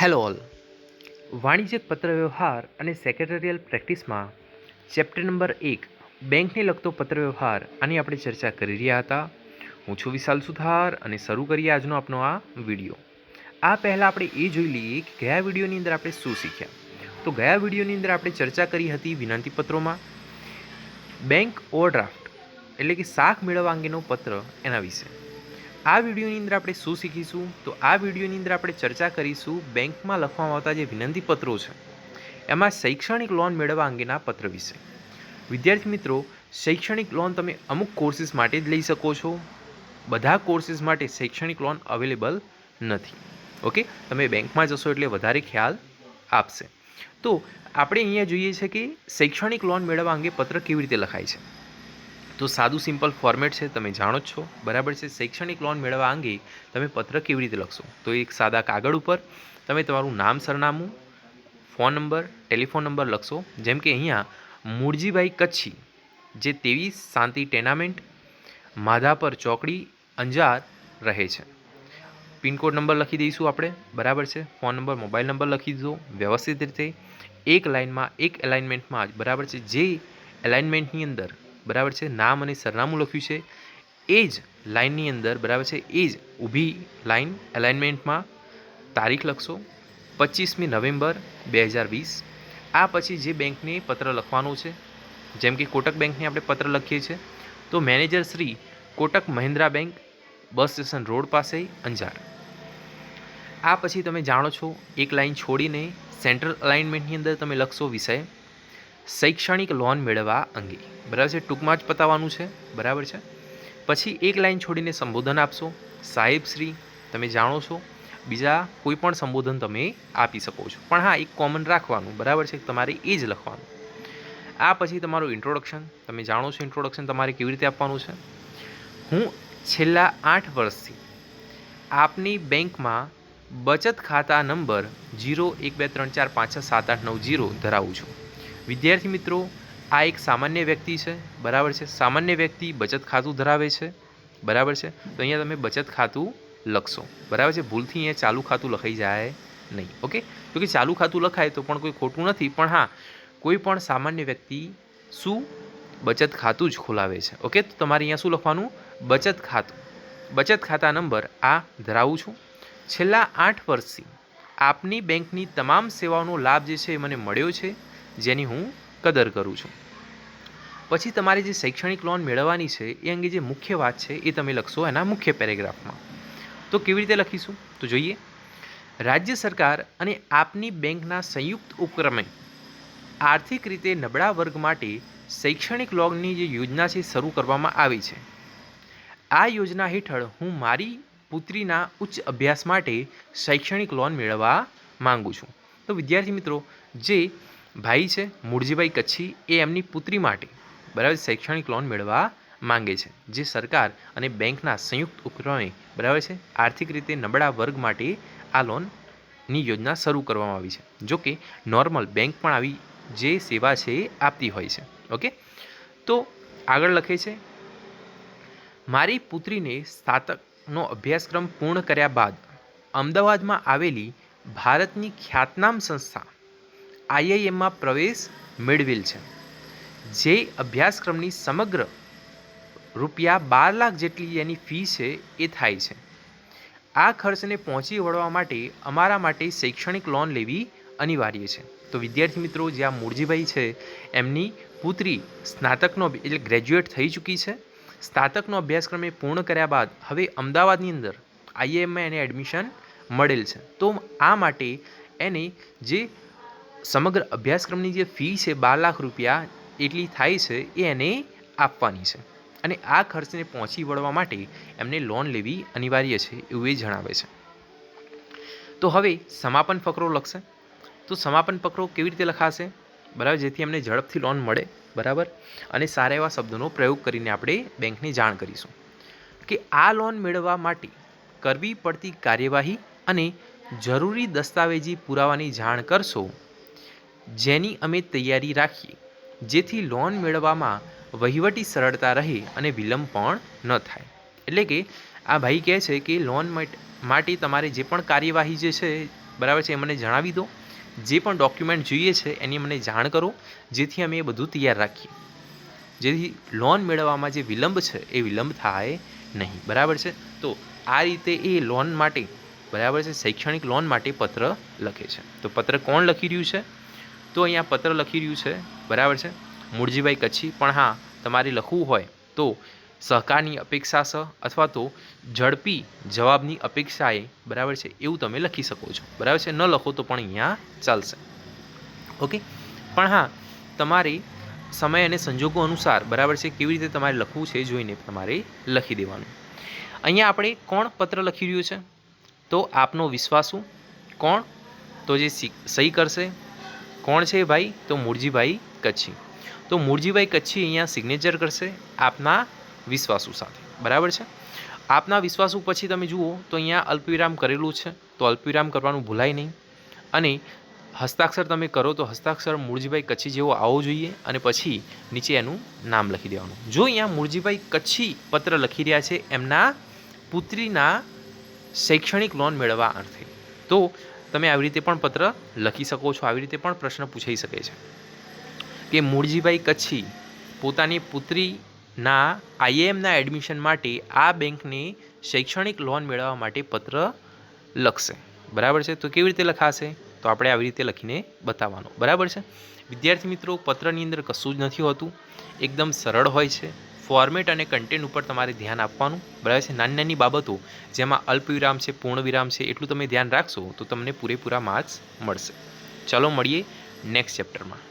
Hello all. વાણિજ્યક પત્રવ્યવહાર અને secretarial પ્રેક્ટિસમાં chapter number એક, બેંકને લગતો પત્રવ્યવહાર આની આપણે ચર્ચા કરી રહ્યા હતા. હું છું વિશાલ સુથાર અને શરૂ કરીએ આજનો આપનો આ વીડિયો. આ પહેલાં આપણે એ જોઈ લઈએ કે ગયા વિડીયોની અંદર આપણે શું શીખ્યા. તો ગયા વિડીયોની અંદર આપણે ચર્ચા કરી હતી વિનંતી પત્રોમાં બેંક ઓવરડ્રાફ્ટ, એટલે કે શાખ મેળવવા અંગેનો પત્ર એના વિશે. આ વિડીયોની અંદર આપણે શું શીખીશું? તો આ વિડીયોની અંદર આપણે ચર્ચા કરીશું બેંકમાં લખવામાં આવતા જે વિનંતી પત્રો છે, એમાં શૈક્ષણિક લોન મેળવવા અંગેના પત્ર વિશે. વિદ્યાર્થી મિત્રો, શૈક્ષણિક લોન તમે અમુક કોર્સિસ માટે જ લઈ શકો છો. બધા કોર્સિસ માટે શૈક્ષણિક લોન અવેલેબલ નથી. ઓકે? તમે બેંકમાં જશો એટલે વધારે ખ્યાલ આપશે. તો આપણે અહીંયા જોઈએ છે કે શૈક્ષણિક લોન મેળવવા અંગે પત્ર કેવી રીતે લખાય છે. તો સાદું સિમ્પલ ફોર્મેટ છે, તમે જાણો જ છો. બરાબર છે? શૈક્ષણિક લોન મેળવવા અંગે તમે પત્ર કેવી રીતે લખશો? તો એક સાદા કાગળ ઉપર તમે તમારું નામ, સરનામું ફોન નંબર ટેલિફોન નંબર લખશો. જેમ કે અહીંયા મૂળજીભાઈ કચ્છી જે તેવી શાંતિ ટેનામેન્ટ, માધાપર ચોકડી, અંજાર રહે છે. પિનકોડ નંબર લખી દઈશું આપણે. બરાબર છે? ફોન નંબર મોબાઈલ નંબર લખી દીધો. વ્યવસ્થિત રીતે એક લાઇનમાં, એક એલાઇનમેન્ટમાં જ બરાબર છે? જે એલાઇનમેન્ટની અંદર બરાબર છે? નામ અને સરનામું લખ્યું છે. એ જ લાઇનની અંદર, બરાબર છે? એ જ ઊભી લાઇન એલાઇનમેન્ટમાં તારીખ લખશો. પચીસમી નવેમ્બર બે હજાર વીસ. આ પછી જે બેંકને પત્ર લખવાનો છે, જેમ કે કોટક બેંકને આપણે પત્ર લખીએ છીએ, તો manager Shri Kotak Mahindra bank bus station road પાસે અંજાર. આ પછી તમે જાણો છો, એક લાઇન છોડીને સેન્ટ્રલ અલાઇનમેન્ટની અંદર તમે લખશો વિષય. શૈક્ષણિક લોન મેળવવા અંગે. બરાબર છે? ટૂંકમાં જ પતાવવાનું છે. બરાબર છે? પછી એક લાઇન છોડીને સંબોધન આપશો. સાહેબ શ્રી, તમે જાણો છો? બીજા કોઈ પણ સંબોધન તમે આપી શકો છો. પણ હા, એક કોમન રાખવાનું. બરાબર છે? તમારે એ જ લખવાનું. આ પછી તમારું ઇન્ટ્રોડક્શન તમે જાણો છો ઇન્ટ્રોડક્શન તમારે કેવી રીતે આપવાનું છે? હું છેલ્લા આઠ વર્ષથી આપની બેંકમાં બચત ખાતા નંબર જીરો એક બે ત્રણ ચાર પાંચ છ સાત આઠ નવ જીરો ધરાવું છું. વિદ્યાર્થી મિત્રો, આ એક સામાન્ય વ્યક્તિ છે. બરાબર છે? સામાન્ય વ્યક્તિ બચત ખાતું ધરાવે છે. બરાબર છે? તો અહીંયા તમે બચત ખાતું લખશો. બરાબર છે? ભૂલથી અહીંયા ચાલુ ખાતું લખાઈ જાય નહીં. ઓકે? તો કે ચાલુ ખાતું લખાય તો પણ કોઈ ખોટું નથી. પણ હા, કોઈ પણ સામાન્ય વ્યક્તિ શું? બચત ખાતું જ ખોલાવે છે. ઓકે? તો તમારે અહીંયા શું લખવાનું? બચત ખાતું. બચત ખાતા નંબર આ ધરાવું છું. છેલ્લા આઠ વર્ષથી આપની બેંકની તમામ સેવાઓનો લાભ જે છે એ મને મળ્યો છે. જેની હું કદર કરું છું. પછી તમારે જે શૈક્ષણિક લોન મેળવવાની છે, એ અંગે જે મુખ્ય વાત છે, એ તમે લખશો એના મુખ્ય પેરેગ્રાફમાં. તો કેવી રીતે લખીશું? તો જોઈએ. રાજ્ય સરકાર અને આપની બેંકના સંયુક્ત ઉપક્રમે આર્થિક રીતે નબળા વર્ગ માટે શૈક્ષણિક લોનની જે યોજના છે, શરૂ કરવામાં આવી છે. આ યોજના હેઠળ હું મારી પુત્રીના ઉચ્ચ અભ્યાસ માટે શૈક્ષણિક લોન મેળવવા માંગુ છું. તો વિદ્યાર્થી મિત્રો, જે ભાઈ છે, મૂળજીભાઈ કચ્છી, એ એમની પુત્રી માટે બરાબર શૈક્ષણિક લોન મેળવવા માંગે છે. જે સરકાર અને બેંકના સંયુક્ત ઉપક્રમે બરાબર છે, આર્થિક રીતે નબળા વર્ગ માટે આ લોનની યોજના શરૂ કરવામાં આવી છે. જો કે નોર્મલ બેંક પણ આવી જે સેવા છે એ આપતી હોય છે. ઓકે? તો આગળ લખે છે, મારી પુત્રીને સ્નાતકનો અભ્યાસક્રમ પૂર્ણ કર્યા બાદ અમદાવાદમાં આવેલી ભારતની ખ્યાતનામ સંસ્થા આઈઆઈએમમાં પ્રવેશ મેળવેલ છે. જે અભ્યાસક્રમની સમગ્ર રૂપિયા બાર લાખ જેટલી એની ફી છે એ થાય છે. આ ખર્ચને પહોંચી વળવા માટે અમારા માટે શૈક્ષણિક લોન લેવી અનિવાર્ય છે. તો વિદ્યાર્થી મિત્રો, જે આ મૂળજીભાઈ છે, એમની પુત્રી સ્નાતકનો એટલે ગ્રેજ્યુએટ થઈ ચૂકી છે. સ્નાતકનો અભ્યાસક્રમ એ પૂર્ણ કર્યા બાદ હવે અમદાવાદની અંદર આઈઆઈએમમાં એને એડમિશન મળેલ છે. તો આ માટે એને જે સમગ્ર અભ્યાસક્રમની જે ફી છે બાર લાખ રૂપિયા, એટલી થાય છે એ એને આપવાની છે. અને આ ખર્ચને પહોંચી વળવા માટે એમને લોન લેવી અનિવાર્ય છે એવું એ જણાવે છે. તો હવે સમાપન ફકરો લખશે. તો સમાપન ફકરો કેવી રીતે લખાશે? બરાબર, જેથી એમને ઝડપથી લોન મળે, બરાબર? અને સારા એવા શબ્દોનો પ્રયોગ કરીને આપણે બેંકને જાણ કરીશું. કે આ લોન મેળવવા માટે કરવી પડતી કાર્યવાહી અને જરૂરી દસ્તાવેજી પુરાવાની જાણ કરશો જેની અમે તૈયારી રાખીએ. જેથી લોન મેળવવામાં વહીવટી સરળતા રહે અને વિલંબ પણ ન થાય. એટલે કે આ ભાઈ કહે છે કે લોન માટે તમારે જે પણ કાર્યવાહી જે છે, બરાબર છે એ મને જણાવી દો. જે પણ ડોક્યુમેન્ટ જોઈએ છે એની મને જાણ કરો. જેથી અમે એ બધું તૈયાર રાખીએ. જેથી લોન મેળવવામાં જે વિલંબ છે એ વિલંબ થાય નહીં. બરાબર છે? તો આ રીતે એ લોન માટે, બરાબર છે, શૈક્ષણિક લોન માટે પત્ર લખે છે. તો પત્ર કોણ લખી રહ્યું છે? તો અહીંયા પત્ર લખી રહ્યું છે, બરાબર છે? મૂળજીભાઈ કચ્છી, પણ હા, તમારે લખવું હોય તો સહકારની અપેક્ષા સ અથવા તો ઝડપી જવાબની અપેક્ષાએ, બરાબર છે, એવું તમે લખી શકો છો. બરાબર છે? ન લખો તો પણ અહીંયા ચાલશે. ઓકે? પણ હા, તમારે સમય અને સંજોગો અનુસાર, બરાબર છે, કેવી રીતે તમારે લખવું છે જોઈને તમારે લખી દેવાનું. અહીંયા આપણે કોણ પત્ર લખી રહ્યું છે? તો આપનો વિશ્વાસુ. કોણ? તો જે સહી કરશે. કોણ છે ભાઈ? તો મૂળજીભાઈ કચ્છી. તો મૂળજીભાઈ કચ્છી અહીંયા સિગ્નેચર કરશે આપના વિશ્વાસુ સાથે. બરાબર છે? આપના વિશ્વાસુ પછી તમે જુઓ તો અહીંયા અલ્પવિરામ કરેલું છે. તો અલ્પવિરામ કરવાનું ભૂલાય નહીં. અને હસ્તાક્ષર તમે કરો તો હસ્તાક્ષર મૂળજીભાઈ કચ્છી જેવો આવવો જોઈએ અને પછી નીચે એનું નામ લખી દેવાનું. જો અહીંયા મૂળજીભાઈ કચ્છી પત્ર લખી રહ્યા છે, એમના પુત્રીના શૈક્ષણિક લોન મેળવવા અર્થે. તો તમે આવી રીતે પણ પત્ર લખી શકો છો, આવી રીતે પણ પ્રશ્ન પૂછાઈ શકે છે. કે મૂળજીભાઈ કચ્છી પોતાની પુત્રીના આઈએમના એડમિશન માટે આ બેંકની શૈક્ષણિક લોન મેળવવા માટે પત્ર લખશે. બરાબર છે? તો કેવી રીતે લખાશે? તો આપણે આવી રીતે લખીને બતાવવાનો. બરાબર છે? વિદ્યાર્થી મિત્રો, પત્રની અંદર કશું જ નથી હોતું. એકદમ સરળ હોય છે. ફોર્મેટ અને કન્ટેન્ટ ઉપર તમારે ધ્યાન આપવાનું. બરાબર છે? નાની નાની બાબતો, જેમાં અલ્પવિરામ છે પૂર્ણ વિરામ છે, એટલું તમે ધ્યાન રાખશો તો તમને પૂરેપૂરા માર્ક્સ મળશે. ચાલો મળીએ નેક્સ્ટ ચેપ્ટરમાં